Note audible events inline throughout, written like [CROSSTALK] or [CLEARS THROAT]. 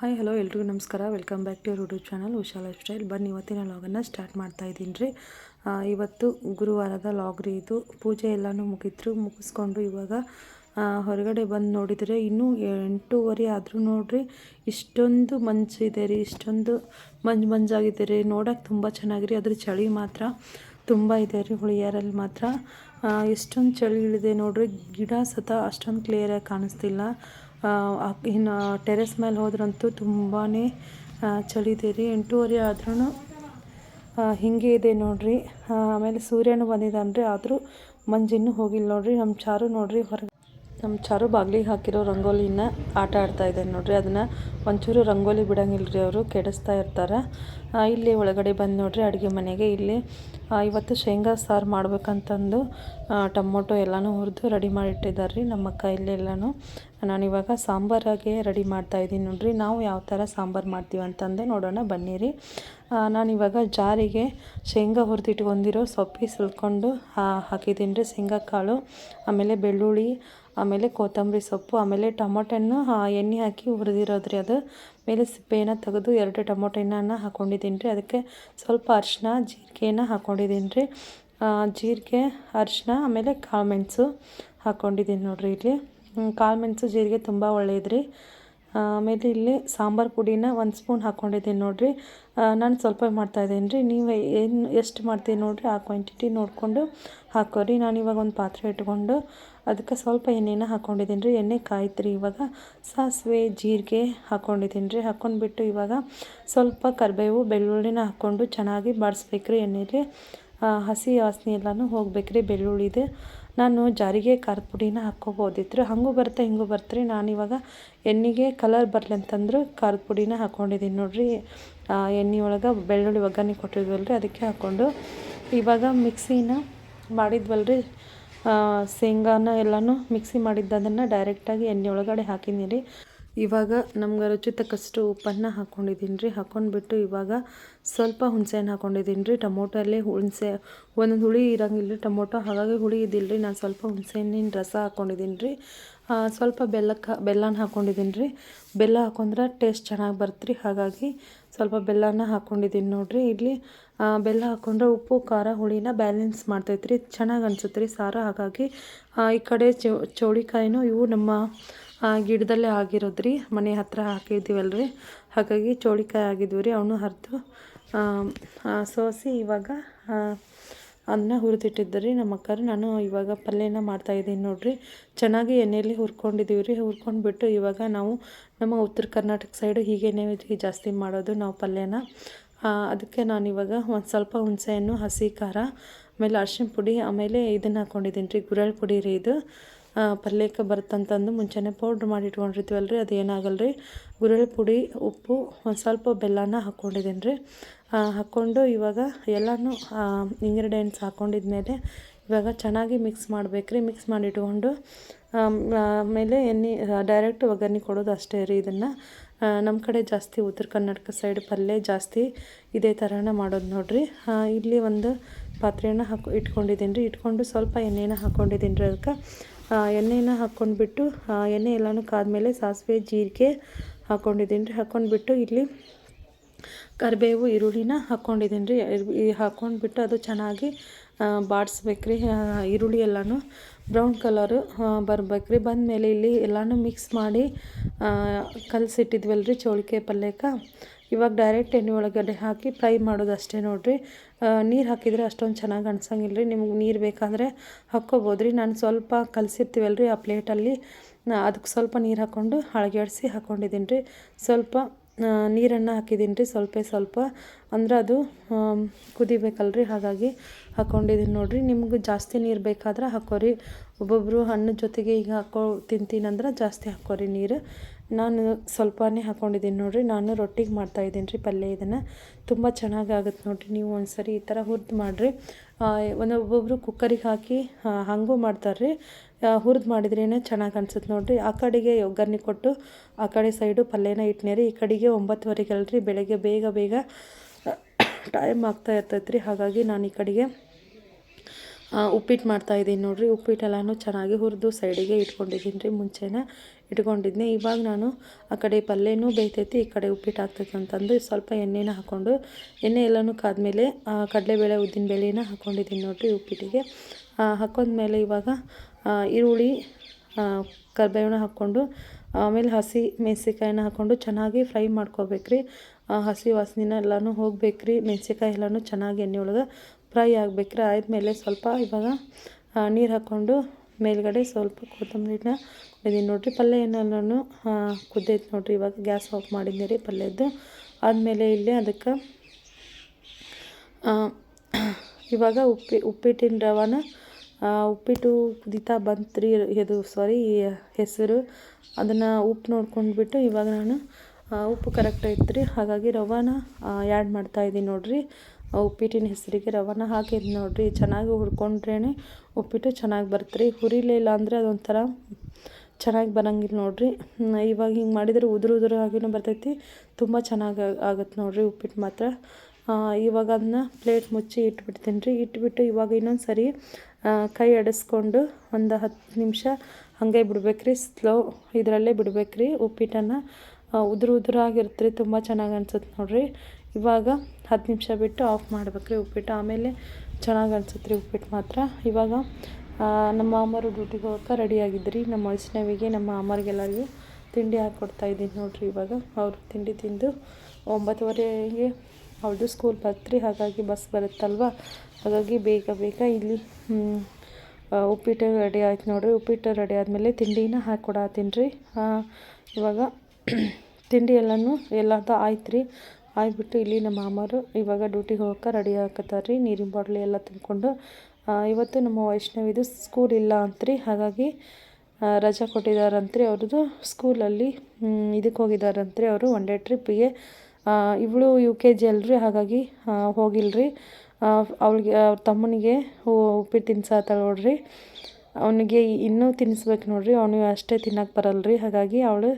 Hi hello ಎಲ್ರಿಗೂ ನಮಸ್ಕಾರ. Welcome back to YouTube channel Usha lifestyle ಬನ್ನಿ, ಇವತ್ತಿನ ಲಾಗನ್ನು ಸ್ಟಾರ್ಟ್ ಮಾಡ್ತಾ ಇದ್ದೀನಿ ರೀ. ಇವತ್ತು ಗುರುವಾರದ ಲಾಗ್ ರೀ ಇದು. ಪೂಜೆ ಎಲ್ಲನೂ ಮುಗಿದ್ರು ಮುಗಿಸ್ಕೊಂಡು ಇವಾಗ ಹೊರಗಡೆ ಬಂದು ನೋಡಿದರೆ ಇನ್ನೂ ಎಂಟೂವರೆ ಆದರೂ ನೋಡಿರಿ, ಇಷ್ಟೊಂದು ಮಂಜಿದೆ ರೀ, ಇಷ್ಟೊಂದು ಮಂಜು ಮಂಜಾಗಿದೆ ರೀ. ನೋಡೋಕೆ ತುಂಬ ಚೆನ್ನಾಗಿರಿ ಅದ್ರ ಚಳಿ ಮಾತ್ರ ತುಂಬ ಇದೆ ರೀ, ಹುಳಿಯಾರಲ್ಲಿ ಮಾತ್ರ. ಎಷ್ಟೊಂದು ಚಳಿ ಇಳಿದೆ ನೋಡ್ರಿ. ಗಿಡ ಸತ ಅಷ್ಟೊಂದು ಕ್ಲಿಯರಾಗಿ ಕಾಣಿಸ್ತಿಲ್ಲ. ಇನ್ನು ಟೆರೆಸ್ ಮೇಲೆ ಹೋದ್ರಂತೂ ತುಂಬಾ ಚಳಿದೆ ರೀ. ಎಂಟೂವರೆ ಆದ್ರೂ ಹಿಂಗೆ ಇದೆ ನೋಡ್ರಿ. ಆಮೇಲೆ ಸೂರ್ಯನೂ ಬಂದಿದ್ದಾನೆ ರೀ ಆದರೂ ಮಂಜಿನೂ ಹೋಗಿಲ್ಲ ನೋಡಿರಿ. ನಮ್ಮ ಚಾರು ನೋಡ್ರಿ ಹೊರಗೆ. ನಮ್ಮ ಚಾರು ಬಾಗಿಲಿಗೆ ಹಾಕಿರೋ ರಂಗೋಲಿನ ಆಟ ಆಡ್ತಾ ಇದ್ದಾನೆ ನೋಡ್ರಿ. ಅದನ್ನು ಒಂಚೂರು ರಂಗೋಲಿ ಬಿಡಂಗಿಲ್ಲ ರೀ ಅವರು, ಕೆಡಿಸ್ತಾ ಇರ್ತಾರೆ. ಇಲ್ಲಿ ಒಳಗಡೆ ಬಂದು ನೋಡ್ರಿ, ಅಡುಗೆ ಮನೆಗೆ ಇಲ್ಲಿ ಇವತ್ತು ಶೇಂಗಾ ಸಾರು ಮಾಡ್ಬೇಕಂತಂದು ಟೊಮೊಟೊ ಎಲ್ಲನೂ ಹುರಿದು ರೆಡಿ ಮಾಡಿಟ್ಟಿದ್ದಾರೆ ರೀ ನಮ್ಮ ಅಕ್ಕ ಎಲ್ಲನೂ. ನಾನಿವಾಗ ಸಾಂಬಾರಾಗೆ ರೆಡಿ ಮಾಡ್ತಾ ಇದ್ದೀನಿ ನೋಡ್ರಿ. ನಾವು ಯಾವ ಥರ ಸಾಂಬಾರು ಮಾಡ್ತೀವಿ ಅಂತಂದು ನೋಡೋಣ, ಬನ್ನಿರಿ. ನಾನಿವಾಗ ಜಾರಿಗೆ ಶೇಂಗಾ ಹುರಿದಿಟ್ಕೊಂಡಿರೋ ಸೊಪ್ಪಿ ಸುಲ್ಕೊಂಡು ಹಾಕಿದ್ದೀನಿ ರೀ ಶೇಂಗಾ ಕಾಳು ಆಮೇಲೆ ಬೆಳ್ಳುಳ್ಳಿ ಆಮೇಲೆ ಕೊತ್ತಂಬರಿ ಸೊಪ್ಪು, ಆಮೇಲೆ ಟೊಮೊಟೊನ್ನು ಎಣ್ಣೆ ಹಾಕಿ ಹುರಿದಿರೋದ್ರಿ ಅದು. ಮೇಲೆ ಸಿಪ್ಪೆಯನ್ನು ತೆಗೆದು ಎರಡು ಟೊಮೊಟೊ ಹಣ್ಣನ್ನು ಹಾಕ್ಕೊಂಡಿದ್ದೀನಿ ರೀ. ಅದಕ್ಕೆ ಸ್ವಲ್ಪ ಅರಿಶಿನ, ಜೀರಿಗೆನ ಹಾಕ್ಕೊಂಡಿದ್ದೀನಿ ರೀ. ಜೀರಿಗೆ, ಅರಿಶಿನ, ಆಮೇಲೆ ಕಾಳು ಮೆಣಸು ಹಾಕ್ಕೊಂಡಿದ್ದೀನಿ ನೋಡಿರಿ ಇಲ್ಲಿ. ಕಾಳು ಮೆಣಸು, ಜೀರಿಗೆ ತುಂಬ ಒಳ್ಳೆಯದ್ರಿ ಆಮೇಲೆ ಇಲ್ಲಿ ಸಾಂಬಾರು ಪುಡಿನ ಒಂದು ಸ್ಪೂನ್ ಹಾಕ್ಕೊಂಡಿದ್ದೀನಿ ನೋಡಿರಿ. ನಾನು ಸ್ವಲ್ಪ ಮಾಡ್ತಾಯಿದ್ದೀನಿ ರೀ ನೀವು ಏನು ಎಷ್ಟು ಮಾಡ್ತೀನಿ ನೋಡಿರಿ? ಆ ಕ್ವಾಂಟಿಟಿ ನೋಡಿಕೊಂಡು ಹಾಕೋರಿ. ನಾನು ಇವಾಗ ಒಂದು ಪಾತ್ರೆ ಇಟ್ಕೊಂಡು ಅದಕ್ಕೆ ಸ್ವಲ್ಪ ಎಣ್ಣೆನ ಹಾಕ್ಕೊಂಡಿದ್ದೀನಿ ರೀ ಎಣ್ಣೆ ಕಾಯ್ತ್ರಿ ಇವಾಗ. ಸಾಸಿವೆ, ಜೀರಿಗೆ ಹಾಕ್ಕೊಂಡಿದ್ದೀನಿ ರೀ ಹಾಕ್ಕೊಂಡ್ಬಿಟ್ಟು ಇವಾಗ ಸ್ವಲ್ಪ ಕರಿಬೇವು, ಬೆಳ್ಳುಳ್ಳಿನ ಹಾಕ್ಕೊಂಡು ಚೆನ್ನಾಗಿ ಬಾಡಿಸ್ಬೇಕು ರೀ ಎಣ್ಣೆಲಿ ಹಸಿ ವಾಸನೆ ಎಲ್ಲನೂ ಹೋಗ್ಬೇಕ್ರಿ. ಬೆಳ್ಳುಳ್ಳಿದು. ನಾನು ಜಾರಿಗೆ ಖಾರದ ಪುಡಿನ ಹಾಕ್ಕೋಬೋದಿತ್ತು ಹಾಗೂ ಬರುತ್ತೆ ಹಿಂಗೂ ಬರ್ತ್ರಿ ನಾನು ಇವಾಗ ಎಣ್ಣೆಗೆ ಕಲರ್ ಬರಲಿ ಅಂತಂದ್ರೆ ಖಾರದ ಪುಡಿನ ಹಾಕ್ಕೊಂಡಿದ್ದೀನಿ ನೋಡಿರಿ ಎಣ್ಣೆ ಒಳಗೆ ಬೆಳ್ಳುಳ್ಳಿ ಒಗ್ಗರಣೆ ಕೊಟ್ಟಿದ್ವಲ್ರಿ, ಅದಕ್ಕೆ ಹಾಕ್ಕೊಂಡು ಇವಾಗ ಮಿಕ್ಸಿನ ಮಾಡಿದ್ವಲ್ರಿ. ಶೇಂಗಾನ ಎಲ್ಲನೂ ಮಿಕ್ಸಿ ಮಾಡಿದ್ದು ಅದನ್ನು ಡೈರೆಕ್ಟಾಗಿ ಎಣ್ಣೆ ಒಳಗಡೆ ಹಾಕಿದ್ದೀನಿ ರೀ. ಇವಾಗ ನಮ್ಗೆ ರುಚಿ ತಕ್ಕಷ್ಟು ಉಪ್ಪನ್ನು ಹಾಕ್ಕೊಂಡಿದ್ದೀನಿ ರೀ ಹಾಕ್ಕೊಂಡ್ಬಿಟ್ಟು ಇವಾಗ ಸ್ವಲ್ಪ ಹುಣಸೆಹಣ್ಣು ಹಾಕ್ಕೊಂಡಿದ್ದೀನಿ ರೀ ಟೊಮೊಟೊಲ್ಲಿ ಹುಣಸೆ, ಒಂದೊಂದು ಹುಳಿ ಇರೋಂಗಿಲ್ಲ ರೀ ಟೊಮೊಟೊ ಹಾಗಾಗಿ ಹುಳಿ ಇದ್ದಿಲ್ಲ ರೀ ನಾನು ಸ್ವಲ್ಪ ಹುಣಸೆಹಣ್ಣಿನ ರಸ ಹಾಕ್ಕೊಂಡಿದ್ದೀನಿ ರೀ ಸ್ವಲ್ಪ ಬೆಲ್ಲಕ್ಕೆ, ಬೆಲ್ಲನ ಹಾಕ್ಕೊಂಡಿದ್ದೀನಿ ರೀ ಬೆಲ್ಲ ಹಾಕೊಂಡ್ರೆ ಟೇಸ್ಟ್ ಚೆನ್ನಾಗಿ ಬರುತ್ತೆ ರೀ ಹಾಗಾಗಿ ಸ್ವಲ್ಪ ಬೆಲ್ಲನ ಹಾಕ್ಕೊಂಡಿದ್ದೀನಿ ನೋಡಿರಿ. ಇಲ್ಲಿ ಬೆಲ್ಲ ಹಾಕ್ಕೊಂಡ್ರೆ ಉಪ್ಪು, ಖಾರ, ಹುಳಿನ ಬ್ಯಾಲೆನ್ಸ್ ಮಾಡ್ತೈತೆ ರೀ ಚೆನ್ನಾಗಿ ಅನಿಸುತ್ತೆ ರೀ ಸಾರು. ಹಾಗಾಗಿ ಈ ಕಡೆ ಚೌಳಿಕಾಯಿನೂ ಇವು ನಮ್ಮ ಗಿಡದಲ್ಲೇ ಆಗಿರೋದು ರೀ ಮನೆ ಹತ್ರ ಹಾಕಿದ್ದೀವಲ್ಲ ರೀ ಹಾಗಾಗಿ ಚೋಳಿಕಾಯಿ ಆಗಿದ್ವು ರೀ ಅವನು ಹರಿದು ಸೋಸಿ ಇವಾಗ ಅದನ್ನ ಹುರಿದಿಟ್ಟಿದ್ದೆ ರೀ ನಮ್ಮ ಅಕ್ಕರು ನಾನು ಇವಾಗ ಪಲ್ಯನ ಮಾಡ್ತಾಯಿದ್ದೀನಿ ನೋಡಿರಿ. ಚೆನ್ನಾಗಿ ಎಣ್ಣೆಯಲ್ಲಿ ಹುರ್ಕೊಂಡಿದ್ದೀವಿ ರೀ. ಹುರ್ಕೊಂಡ್ಬಿಟ್ಟು ಇವಾಗ ನಾವು ನಮ್ಮ ಉತ್ತರ ಕರ್ನಾಟಕ ಸೈಡು ಹೀಗೇನೆ ಜಾಸ್ತಿ ಮಾಡೋದು ನಾವು ಪಲ್ಯನ. ಅದಕ್ಕೆ ನಾನು ಇವಾಗ ಒಂದು ಸ್ವಲ್ಪ ಹುಣಸೆಹಣ್ಣು ಹಸಿ ಖಾರ ಆಮೇಲೆ ಅರ್ಶಿನ ಪುಡಿ ಆಮೇಲೆ ಇದನ್ನು ಹಾಕ್ಕೊಂಡಿದ್ದೀನಿ ರೀ. ಗುರಳ್ ಪುಡಿ ರೀ ಇದು. ಆ, ಪಲ್ಯಕ್ಕೆ ಬರುತ್ತಂತಂದು ಮುಂಚೆನೇ ಪೌಡ್ರ್ ಮಾಡಿ ಇಟ್ಕೊಂಡಿರ್ತೀವಲ್ಲ ರೀ ಅದು ಏನಾಗಲ್ಲ ರೀ ಪುಡಿ ಉಪ್ಪು ಒಂದು ಸ್ವಲ್ಪ ಬೆಲ್ಲನ ಹಾಕ್ಕೊಂಡಿದ್ದೀನಿ ರೀ ಹಾಕ್ಕೊಂಡು ಇವಾಗ ಎಲ್ಲನೂ ಇಂಗ್ರೀಡಿಯೆಂಟ್ಸ್ ಹಾಕ್ಕೊಂಡಿದ್ಮೇಲೆ ಇವಾಗ ಚೆನ್ನಾಗಿ ಮಿಕ್ಸ್ ಮಾಡ್ಬೇಕು ರೀ ಮಿಕ್ಸ್ ಮಾಡಿಟ್ಕೊಂಡು ಆಮ್, ಆಮೇಲೆ ಎಣ್ಣೆ ಡೈರೆಕ್ಟ್ ಒಗ್ಗರಣೆ ಕೊಡೋದು ಅಷ್ಟೇ ರೀ ಇದನ್ನು. ನಮ್ಮ ಕಡೆ ಜಾಸ್ತಿ ಉತ್ತರ ಕರ್ನಾಟಕ ಸೈಡ್ ಪಲ್ಯ ಜಾಸ್ತಿ ಇದೇ ಥರನೇ ಮಾಡೋದು ನೋಡಿರಿ. ಇಲ್ಲಿ ಒಂದು ಪಾತ್ರೆಯನ್ನು ಹಾಕಿ ಇಟ್ಕೊಂಡಿದ್ದೀನಿ ರೀ ಇಟ್ಕೊಂಡು ಸ್ವಲ್ಪ ಎಣ್ಣೆನ ಹಾಕ್ಕೊಂಡಿದ್ದೀನಿ ರೀ ಅದಕ್ಕೆ. ಎಣ್ಣೆನ ಹಾಕ್ಕೊಂಡ್ಬಿಟ್ಟು ಎಣ್ಣೆ ಎಲ್ಲನೂ ಕಾದ್ಮೇಲೆ ಸಾಸಿವೆ, ಜೀರಿಗೆ ಹಾಕ್ಕೊಂಡಿದ್ದೀನಿ ರೀ. ಹಾಕ್ಕೊಂಡ್ಬಿಟ್ಟು ಇಲ್ಲಿ ಕರಿಬೇವು, ಈರುಳ್ಳಿನ ಹಾಕ್ಕೊಂಡಿದ್ದೀನಿ ರೀ. ಹಾಕ್ಕೊಂಡ್ಬಿಟ್ಟು ಅದು ಚೆನ್ನಾಗಿ ಬಾಡಿಸ್ಬೇಕ್ರಿ ಈರುಳ್ಳಿ ಎಲ್ಲನೂ ಬ್ರೌನ್ ಕಲರು ಬರ್ಬೇಕು ರೀ. ಬಂದಮೇಲೆ ಇಲ್ಲಿ ಎಲ್ಲನೂ ಮಿಕ್ಸ್ ಮಾಡಿ ಕಲಸಿಟ್ಟಿದ್ವಲ್ಲ ರೀ ಚೌಳಿಕಾಯಿ ಪಲ್ಯಕ್ಕೆ ಇವಾಗ ಡೈರೆಕ್ಟ್ ಎಣ್ಣೆ ಒಳಗಡೆ ಹಾಕಿ ಫ್ರೈ ಮಾಡೋದು ಅಷ್ಟೇ ನೋಡಿರಿ. ನೀರು ಹಾಕಿದರೆ ಅಷ್ಟೊಂದು ಚೆನ್ನಾಗಿ ಅನ್ಸಂಗಿಲ್ಲ ರೀ ನಿಮ್ಗೆ ನೀರು ಬೇಕಾದರೆ ಹಾಕ್ಕೋಬೋದು ರೀ ನಾನು ಸ್ವಲ್ಪ ಕಲಸಿರ್ತೀವಲ್ಲ ರೀ ಆ ಪ್ಲೇಟಲ್ಲಿ ಅದಕ್ಕೆ ಸ್ವಲ್ಪ ನೀರು ಹಾಕ್ಕೊಂಡು ಅಳಗೆಡಿಸಿ ಹಾಕ್ಕೊಂಡಿದ್ದೀನಿ ರೀ ಸ್ವಲ್ಪ ನೀರನ್ನು ಹಾಕಿದ್ದೀನಿ ರೀ ಸ್ವಲ್ಪ ಸ್ವಲ್ಪ. ಅಂದ್ರೆ ಅದು ಕುದಿಬೇಕಲ್ರಿ. ಹಾಗಾಗಿ ಹಾಕ್ಕೊಂಡಿದ್ದೀನಿ ನೋಡಿರಿ. ನಿಮ್ಗೆ ಜಾಸ್ತಿ ನೀರು ಬೇಕಾದ್ರೆ ಹಾಕೋರಿ. ಒಬ್ಬೊಬ್ಬರು ಹಣ್ಣು ಜೊತೆಗೆ ಈಗ ಹಾಕೋ ತಿಂತೀನಂದ್ರೆ ಜಾಸ್ತಿ ಹಾಕೋರಿ ನೀರು. ನಾನು ಸ್ವಲ್ಪನೇ ಹಾಕ್ಕೊಂಡಿದ್ದೀನಿ ನೋಡಿರಿ. ನಾನು ರೊಟ್ಟಿಗೆ ಮಾಡ್ತಾಯಿದ್ದೀನಿ ರೀ ಪಲ್ಯ ಇದನ್ನು. ತುಂಬ ಚೆನ್ನಾಗಿ ಆಗುತ್ತೆ ನೋಡಿರಿ. ನೀವು ಒಂದು ಸರಿ ಈ ಥರ ಹುರಿದು ಮಾಡಿರಿ. ಒಂದೊಬ್ಬೊಬ್ಬರು ಕುಕ್ಕರಿಗೆ ಹಾಕಿ ಹಂಗೂ ಮಾಡ್ತಾರೆ ರೀ ಹುರಿದು ಮಾಡಿದ್ರೇ ಚೆನ್ನಾಗಿ ಅನ್ಸುತ್ತೆ ನೋಡಿರಿ. ಆ ಕಡೆಗೆ ಒಗ್ಗರಣೆ ಕೊಟ್ಟು, ಆ ಕಡೆ ಸೈಡು ಪಲ್ಯನ ಇಟ್ನೇರಿ ಈ ಕಡೆಗೆ ಒಂಬತ್ತುವರೆಗೆ ಅಲ್ರಿ ಬೆಳಗ್ಗೆ ಬೇಗ ಬೇಗ ಟೈಮ್ ಆಗ್ತಾ ಇರ್ತೈತೆ ರೀ. ಹಾಗಾಗಿ ನಾನು ಈ ಕಡೆಗೆ ಉಪ್ಪಿಟ್ಟು ಮಾಡ್ತಾಯಿದ್ದೀನಿ ನೋಡಿರಿ. ಉಪ್ಪಿಟ್ಟೆಲ್ಲನೂ ಚೆನ್ನಾಗಿ ಹುರಿದು ಸೈಡಿಗೆ ಇಟ್ಕೊಂಡಿದ್ದೀನಿ ರೀ ಮುಂಚೆನೇ. ಇಟ್ಕೊಂಡಿದ್ದೆ ಇವಾಗ ನಾನು ಆ ಕಡೆ ಪಲ್ಯನೂ ಬೇಯ್ತೈತಿ, ಈ ಕಡೆ ಉಪ್ಪಿಟ್ಟು ಆಗ್ತೈತೆ ಅಂತಂದು ಸ್ವಲ್ಪ ಎಣ್ಣೆನ ಹಾಕ್ಕೊಂಡು, ಎಣ್ಣೆ ಎಲ್ಲನೂ ಕಾದ್ಮೇಲೆ ಕಡಲೆಬೇಳೆ ಉದ್ದಿನಬೇಳೆನ ಹಾಕ್ಕೊಂಡಿದ್ದೀನಿ ನೋಡಿರಿ ಉಪ್ಪಿಟ್ಟಿಗೆ. ಹಾಕೊಂಡ್ಮೇಲೆ ಇವಾಗ ಈರುಳ್ಳಿ ಕರ್ಬೇವನ್ನ ಹಾಕ್ಕೊಂಡು, ಆಮೇಲೆ ಹಸಿ ಮೆಣಸಿಕಾಯಿನ ಹಾಕ್ಕೊಂಡು ಚೆನ್ನಾಗಿ ಫ್ರೈ ಮಾಡ್ಕೋಬೇಕ್ರಿ. ಹಸಿ ವಾಸನೆನ ಎಲ್ಲನೂ ಹೋಗ್ಬೇಕ್ರಿ. ಮೆಣಸಿಕಾಯಿ ಎಲ್ಲನೂ ಚೆನ್ನಾಗಿ ಎಣ್ಣೆ ಒಳಗೆ ಫ್ರೈ ಆಗ್ಬೇಕ್ರಿ. ಆದ್ಮೇಲೆ ಸ್ವಲ್ಪ ಇವಾಗ ನೀರು ಹಾಕ್ಕೊಂಡು ಮೇಲ್ಗಡೆ ಸ್ವಲ್ಪ ಕೊತ್ತಂಬರಿನ ಇದೀನಿ ನೋಡಿರಿ ಪಲ್ಯ ನಾನು ಕುದ್ದೈತೆ ನೋಡಿರಿ. ಇವಾಗ ಗ್ಯಾಸ್ ಆಫ್ ಮಾಡಿದ್ನಿ ರೀ ಪಲ್ಯದ್ದು. ಆದಮೇಲೆ ಇಲ್ಲಿ ಅದಕ್ಕೆ ಇವಾಗ ಉಪ್ಪಿ, ಉಪ್ಪಿಟ್ಟಿನ ರವಾನ ಉಪ್ಪಿಟ್ಟು ಕುದಿತಾ ಬಂತ್ರಿ ಇದು ಸಾರಿ ಹೆಸರು. ಅದನ್ನು ಉಪ್ಪು ನೋಡ್ಕೊಂಡ್ಬಿಟ್ಟು ಇವಾಗ ನಾನು ಉಪ್ಪು ಕರೆಕ್ಟ್ ಐತ್ರಿ. ಹಾಗಾಗಿ ರವಾನ ಆ್ಯಡ್ ಮಾಡ್ತಾಯಿದ್ದೀನಿ ನೋಡಿರಿ. ಉಪ್ಪಿಟ್ಟಿನ ಹೆಸರಿಗೆ ರವಾನ ಹಾಕಿದ್ದು ನೋಡಿರಿ. ಚೆನ್ನಾಗಿ ಹುರ್ಕೊಂಡ್ರೇ ಉಪ್ಪಿಟ್ಟು ಚೆನ್ನಾಗಿ ಬರುತ್ತೆ ರೀ ಹುರಿಲಿಲ್ಲ ಅಂದರೆ ಅದೊಂಥರ ಚೆನ್ನಾಗಿ ಬರಂಗಿಲ್ಲ ನೋಡಿರಿ. ಇವಾಗ ಹಿಂಗೆ ಮಾಡಿದರೆ ಉದುರು ಉದುರು ಆಗಿನೂ ಬರ್ತೈತಿ. ತುಂಬ ಚೆನ್ನಾಗಿ ಆಗುತ್ತೆ ನೋಡಿರಿ ಉಪ್ಪಿಟ್ಟು ಮಾತ್ರ. ಇವಾಗ ಅದನ್ನ ಪ್ಲೇಟ್ ಮುಚ್ಚಿ ಇಟ್ಬಿಡ್ತೀನಿ ರೀ. ಇಟ್ಬಿಟ್ಟು ಇವಾಗ ಇನ್ನೊಂದು ಸರಿ ಕೈ ಅಡಿಸ್ಕೊಂಡು ಒಂದು ಹತ್ತು ನಿಮಿಷ ಹಾಗೆ ಬಿಡ್ಬೇಕ್ರಿ. ಸ್ಲೋ ಇದರಲ್ಲೇ ಬಿಡ್ಬೇಕ್ರಿ ಉಪ್ಪಿಟ್ಟನ್ನು. ಉದುರು ಉದುರು ಆಗಿರ್ತೀರಿ ತುಂಬ ಚೆನ್ನಾಗಿ ಅನ್ಸುತ್ತೆ ನೋಡಿರಿ. ಇವಾಗ ಹತ್ತು ನಿಮಿಷ ಬಿಟ್ಟು ಆಫ್ ಮಾಡ್ಬೇಕ್ರಿ ಉಪ್ಪಿಟ್ಟು. ಆಮೇಲೆ ಚೆನ್ನಾಗಿ ಅನ್ಸುತ್ತೆ ರೀ ಉಪ್ಪಿಟ್ಟು ಮಾತ್ರ. ಇವಾಗ ನಮ್ಮ ಮಾಮರು ಡ್ಯೂಟಿಗೆ ಹೋಗೋಕೆ ರೆಡಿ ಆಗಿದ್ರಿ. ನಮ್ಮ ವಯಸ್ಸಿನವಿಗೆ ನಮ್ಮ ಮಾಮರಿಗೆಲ್ಲರಿಗೂ ತಿಂಡಿ ಹಾಕ್ಕೊಡ್ತಾ ಇದ್ದೀನಿ ನೋಡಿರಿ ಇವಾಗ. ಅವರು ತಿಂಡಿ ತಿಂದು ಒಂಬತ್ತುವರೆಗೆ ಅವ್ರದ್ದು ಸ್ಕೂಲ್ ಬರ್ತ್ರಿ. ಹಾಗಾಗಿ ಬಸ್ ಬರುತ್ತಲ್ವ? ಹಾಗಾಗಿ ಬೇಗ ಬೇಗ ಇಲ್ಲಿ ಉಪ್ಪಿಟ್ಟು ರೆಡಿ ಆಯ್ತು ನೋಡಿರಿ. ಉಪ್ಪಿಟ್ಟು ರೆಡಿ ಆದಮೇಲೆ ತಿಂಡಿನ ಹಾಕ್ಕೊಡಾತೀನಿ ರೀ. ಇವಾಗ [CLEARS THROAT] ತಿಂಡಿ ಎಲ್ಲನೂ ಎಲ್ಲದ ಆಯ್ತು ರೀ. ಆಯ್ಬಿಟ್ಟು ಇಲ್ಲಿ ನಮ್ಮ ಮಾಮರು ಇವಾಗ ಡ್ಯೂಟಿಗೆ ಹೋಗೋಕೆ ರೆಡಿ ಹಾಕತ್ತಾರ್ರಿ ನೀರಿನ ಬಾಟ್ಲಿ ಎಲ್ಲ ತುಂಬಿಕೊಂಡು ಇವತ್ತು ನಮ್ಮ ವೈಷ್ಣವಿದು ಸ್ಕೂಲ್ ಇಲ್ಲ ಅಂತ್ರಿ. ಹಾಗಾಗಿ ರಜಾ ಕೊಟ್ಟಿದ್ದಾರಂತ್ರಿ ಅವ್ರದ್ದು ಸ್ಕೂಲಲ್ಲಿ ಇದಕ್ಕೆ ಹೋಗಿದ್ದಾರಂತ್ರಿ ಅವರು ಒನ್ ಡೇ ಟ್ರಿಪ್ಪಿಗೆ ಇವಳು ಯು ಕೆ ಜಿ ಅಲ್ರಿ. ಹಾಗಾಗಿ ಹೋಗಿಲ್ರಿ. ಅವಳಿಗೆ ಅವ್ರ ತಮ್ಮನಿಗೆ ಉಪ್ಪಿಟ್ಟು ತಿನ್ಸಾತಾಳೆ ನೋಡ್ರಿ. ಅವನಿಗೆ ಇನ್ನೂ ತಿನ್ನಿಸ್ಬೇಕು ನೋಡ್ರಿ. ಅವನು ಅಷ್ಟೇ ತಿನ್ನಕ್ಕೆ ಬರಲ್ರಿ. ಹಾಗಾಗಿ, ಅವಳು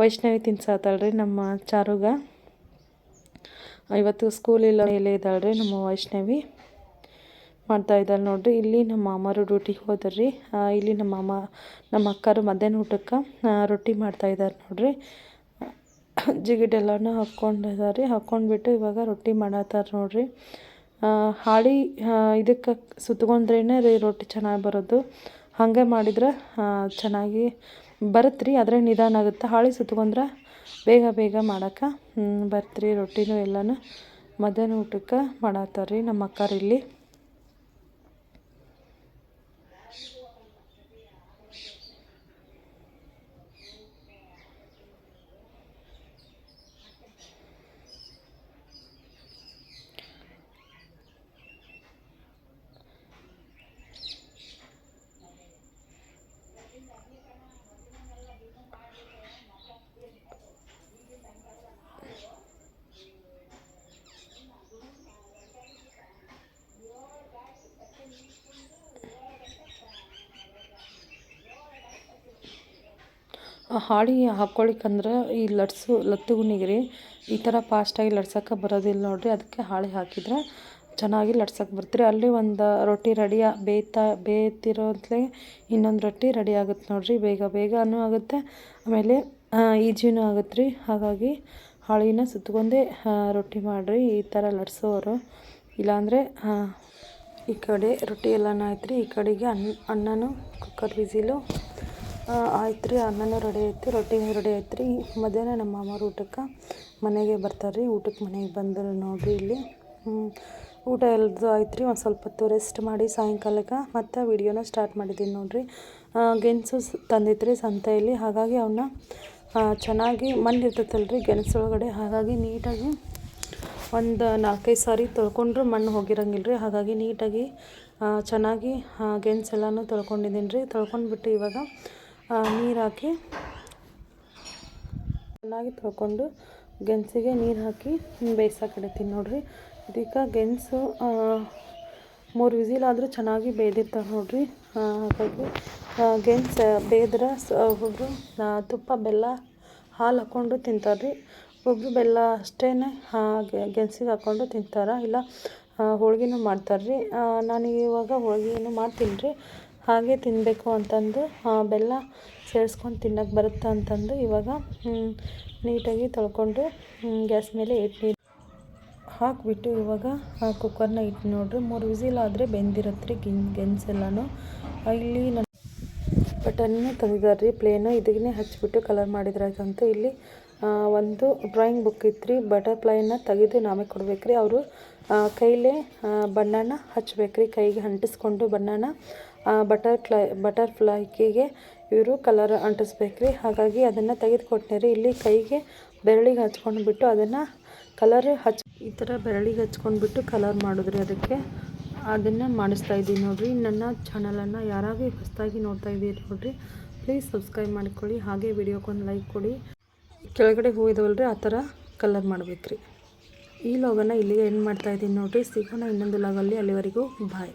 ವೈಷ್ಣವಿ ತಿನ್ಸಾತಾಳೆ ರೀ ನಮ್ಮ ಚಾರುಗ. ಇವತ್ತು ಸ್ಕೂಲ್ ಇಲ್ಲ ಇದ್ದಾಳೆ ರೀ ನಮ್ಮ ವೈಷ್ಣವಿ. ಮಾಡ್ತಾ ಇದ್ದಾಳೆ ನೋಡ್ರಿ. ಇಲ್ಲಿ ನಮ್ಮ ಮಾಮರು ಡ್ಯೂಟಿಗೆ ಹೋದ್ರಿ ಇಲ್ಲಿ ನಮ್ಮ ಮಾಮ, ನಮ್ಮ ಅಕ್ಕರು ಮಧ್ಯಾಹ್ನ ಊಟಕ್ಕೆ ರೊಟ್ಟಿ ಮಾಡ್ತಾ ಇದ್ದಾರೆ ನೋಡ್ರಿ. ಜಿಗಿಟೆಲ್ಲನೂ ಹಾಕ್ಕೊಂಡಿದ್ದಾರೆ ಹಾಕ್ಕೊಂಡ್ಬಿಟ್ಟು ಇವಾಗ ರೊಟ್ಟಿ ಮಾಡತ್ತಾರೆ ನೋಡ್ರಿ. ಹಾಳಿ ಇದಕ್ಕೆ ಸುತ್ಕೊಂಡ್ರೇ ರೀ ರೊಟ್ಟಿ ಚೆನ್ನಾಗಿ ಬರೋದು. ಹಾಗೆ ಮಾಡಿದ್ರೆ ಚೆನ್ನಾಗಿ ಬರುತ್ತೆ ರೀ ಆದರೆ ನಿಧಾನ ಆಗುತ್ತೆ. ಹಾಳಿ ಸುತ್ಕೊಂಡ್ರೆ ಬೇಗ ಬೇಗ ಮಾಡೋಕೆ ಬರ್ತ್ರಿ ರೊಟ್ಟಿನೂ ಎಲ್ಲನೂ ಮಧ್ಯಾಹ್ನ ಊಟಕ್ಕೆ ಮಾಡತ್ತಾರ ರೀ ನಮ್ಮ ಅಕ್ಕಾರು ಹಾಳಿ ಹಾಕ್ಕೊಳಿಕ್ಕಂದ್ರೆ ಈ ಲಟ್ಸು, ಲತ್ತು ರೀ ಈ ಥರ ಫಾಸ್ಟಾಗಿ ಲಟ್ಸಕ್ಕೆ ಬರೋದಿಲ್ಲ ನೋಡಿರಿ. ಅದಕ್ಕೆ ಹಾಳಿ ಹಾಕಿದ್ರೆ ಚೆನ್ನಾಗಿ ಲಟ್ಸೋಕೆ ಬರ್ತೀರಿ. ಅಲ್ಲಿ ಒಂದು ರೊಟ್ಟಿ ರೆಡಿ ಬೇಯ್ತಾ, ಬೇಯ್ತಿರೋದ್ಲೆ ಇನ್ನೊಂದು ರೊಟ್ಟಿ ರೆಡಿ ಆಗುತ್ತೆ ನೋಡಿರಿ. ಬೇಗ ಬೇಗನೂ ಆಗುತ್ತೆ, ಆಮೇಲೆ ಈಜಿನೂ ಆಗುತ್ತೆ ರೀ ಹಾಗಾಗಿ ಹಾಳಿನ ಸುತ್ತಕೊಂಡೇ ರೊಟ್ಟಿ ಮಾಡಿರಿ. ಈ ಥರ ಲಟ್ಸೋರು. ಇಲ್ಲಾಂದರೆ ಈ ಕಡೆ ರೊಟ್ಟಿ ಎಲ್ಲನೂ ಆಯ್ತು ರೀ ಈ ಕಡೆಗೆ ಅನ್ನ ಅನ್ನನೂ ಕುಕ್ಕರ್ ವಿಸಿಲು ಆಯ್ತು ರೀ ಅನ್ನನೂ ರೆಡಿ ಐತಿ ರೊಟ್ಟಿನೂ ರೆಡಿ ಆಯ್ತು ರೀ ಮಧ್ಯಾಹ್ನ ನಮ್ಮ ಮಾಮರು ಊಟಕ್ಕೆ ಮನೆಗೆ ಬರ್ತಾರೆ ರೀ ಊಟಕ್ಕೆ ಮನೆಗೆ ಬಂದರು ನೋಡಿರಿ ಇಲ್ಲಿ. ಊಟ ಎಲ್ಲದು ಆಯ್ತು ರೀ ಒಂದು ಸ್ವಲ್ಪ ಹೊತ್ತು ರೆಸ್ಟ್ ಮಾಡಿ ಸಾಯಂಕಾಲಕ್ಕೆ ಮತ್ತು ವಿಡಿಯೋನ ಸ್ಟಾರ್ಟ್ ಮಾಡಿದ್ದೀನಿ ನೋಡಿರಿ. ಗೆಣಸು ತಂದಿತ್ತು ರೀ ಸಂತೆಯಲ್ಲಿ, ಹಾಗಾಗಿ ಅವನ್ನ ಚೆನ್ನಾಗಿ ಮಣ್ಣು ಇರ್ತೈತಲ್ಲ ರೀ ಗೆಣಸೊಳಗಡೆ. ಹಾಗಾಗಿ ನೀಟಾಗಿ ಒಂದು ನಾಲ್ಕೈದು ಸಾರಿ ತೊಳ್ಕೊಂಡ್ರು ಮಣ್ಣು ಹೋಗಿರಂಗಿಲ್ಲ ರೀ ಹಾಗಾಗಿ ನೀಟಾಗಿ ಚೆನ್ನಾಗಿ ಗೆಣಸೆಲ್ಲನೂ ತೊಳ್ಕೊಂಡಿದ್ದೀನಿ ರೀ ತೊಳ್ಕೊಂಡ್ಬಿಟ್ಟು ಇವಾಗ ನೀರು ಹಾಕಿ ಚೆನ್ನಾಗಿ ತೊಳ್ಕೊಂಡು ಗೆಣಸಿಗೆ ನೀರು ಹಾಕಿ ಬೇಯಿಸಾಕಿಡ್ತೀನಿ ನೋಡಿರಿ. ಇದಕ್ಕೆ ಗೆಣಸು ಮೂರು ವಿಸಿಲ್ ಆದರೂ ಚೆನ್ನಾಗಿ ಬೇಯ್ದಿರ್ತಾವೆ ನೋಡಿರಿ. ಹಾಗಾಗಿ ಗೆಣಸು ಬೇಯ್ದ್ರೆ ಸ ಒಬ್ಬೊಬ್ಬರು ತುಪ್ಪ, ಬೆಲ್ಲ ಹಾಲು ಹಾಕ್ಕೊಂಡು ತಿಂತಾರೆ ರೀ ಒಬ್ಬರು ಬೆಲ್ಲ ಅಷ್ಟೇ ಹಾಗೆ ಗೆಣಸಿಗೆ ಹಾಕ್ಕೊಂಡು ತಿಂತಾರೆ. ಇಲ್ಲ ಹೋಳ್ಗೆನೂ ಮಾಡ್ತಾರೆ ರೀ ನಾನು ಇವಾಗ ಹೋಳ್ಗೆನೂ ಮಾಡ್ತೀನಿ ರೀ. ಹಾಗೆ ತಿನ್ನಬೇಕು ಅಂತಂದು ಬೆಲ್ಲ ಸೇರಿಸ್ಕೊಂಡು ತಿನ್ನೋಕ್ಕೆ ಬರುತ್ತಾ ಅಂತಂದು ಇವಾಗ ನೀಟಾಗಿ ತೊಳ್ಕೊಂಡು ಗ್ಯಾಸ್ ಮೇಲೆ ಇಟ್ಟು ಹಾಕಿಬಿಟ್ಟು ಇವಾಗ ಕುಕ್ಕರ್ನ ಇಟ್ಟು ನೋಡ್ರಿ. ಮೂರು ವಿಸಿಲ್ ಆದರೆ ಬೆಂದಿರತ್ತೆ ಗಿನ್ ಗೆನ್ಸೆಲ್ಲನೂ ಇಲ್ಲಿ ನನ್ನ ಬಟನ್ನು ತೆಗ್ದಾರೆ ರೀ ಪ್ಲೇನು ಇದನ್ನೇ ಹಚ್ಚಿಬಿಟ್ಟು ಕಲರ್ ಮಾಡಿದ್ರಾಯ್ತಂತ ಇಲ್ಲಿ ಒಂದು ಡ್ರಾಯಿಂಗ್ ಬುಕ್ ಇತ್ತು ರೀ ಬಟರ್ಫ್ಲೈನ ತೆಗೆದು ನಾವೇ ಕೊಡ್ಬೇಕು ರೀ ಅವರು ಕೈಲೇ ಬಣ್ಣನ ಹಚ್ಬೇಕು ರೀ ಕೈಗೆ ಅಂಟಿಸ್ಕೊಂಡು ಬಣ್ಣನ ಬಟರ್ಫ್ಲೈ ಬಟರ್ಫ್ಲೈಕಿಗೆ ಇವರು ಕಲರ್ ಅಂಟಿಸ್ಬೇಕು ರೀ ಹಾಗಾಗಿ ಅದನ್ನು ತೆಗೆದುಕೊಟ್ಟೆ ರೀ ಇಲ್ಲಿ ಕೈಗೆ ಬೆರಳಿಗೆ ಹಚ್ಕೊಂಡು ಬಿಟ್ಟು ಅದನ್ನು ಕಲರ್ ಹಚ್, ಈ ಥರ ಬೆರಳಿಗೆ ಹಚ್ಕೊಂಡ್ಬಿಟ್ಟು ಕಲರ್ ಮಾಡಿದ್ರಿ ಅದಕ್ಕೆ. ಅದನ್ನು ಮಾಡಿಸ್ತಾ ಇದ್ದೀನಿ ನೋಡಿರಿ. ನನ್ನ ಚಾನಲನ್ನು ಯಾರಾಗಿ ಹೊಸದಾಗಿ ನೋಡ್ತಾ ಇದ್ದೀರಿ ನೋಡಿರಿ ಪ್ಲೀಸ್ ಸಬ್ಸ್ಕ್ರೈಬ್ ಮಾಡ್ಕೊಳ್ಳಿ. ಹಾಗೆ ವಿಡಿಯೋಕ್ಕೊಂದು ಲೈಕ್ ಕೊಡಿ. ಕೆಳಗಡೆ ಹೂ ಇದಾವಲ್ರಿ, ಆ ಥರ ಕಲರ್ ಮಾಡಬೇಕ್ರಿ. ಈ ಲಾಗನ್ನು ಇಲ್ಲಿಗೆ ಎಂಡ್ ಮಾಡ್ತಾ ಇದ್ದೀನಿ ನೋಡಿರಿ. ಸಿಗೋಣ ಇನ್ನೊಂದು ಲಾಗಲ್ಲಿ ಅಲ್ಲಿವರೆಗೂ ಬಾಯ್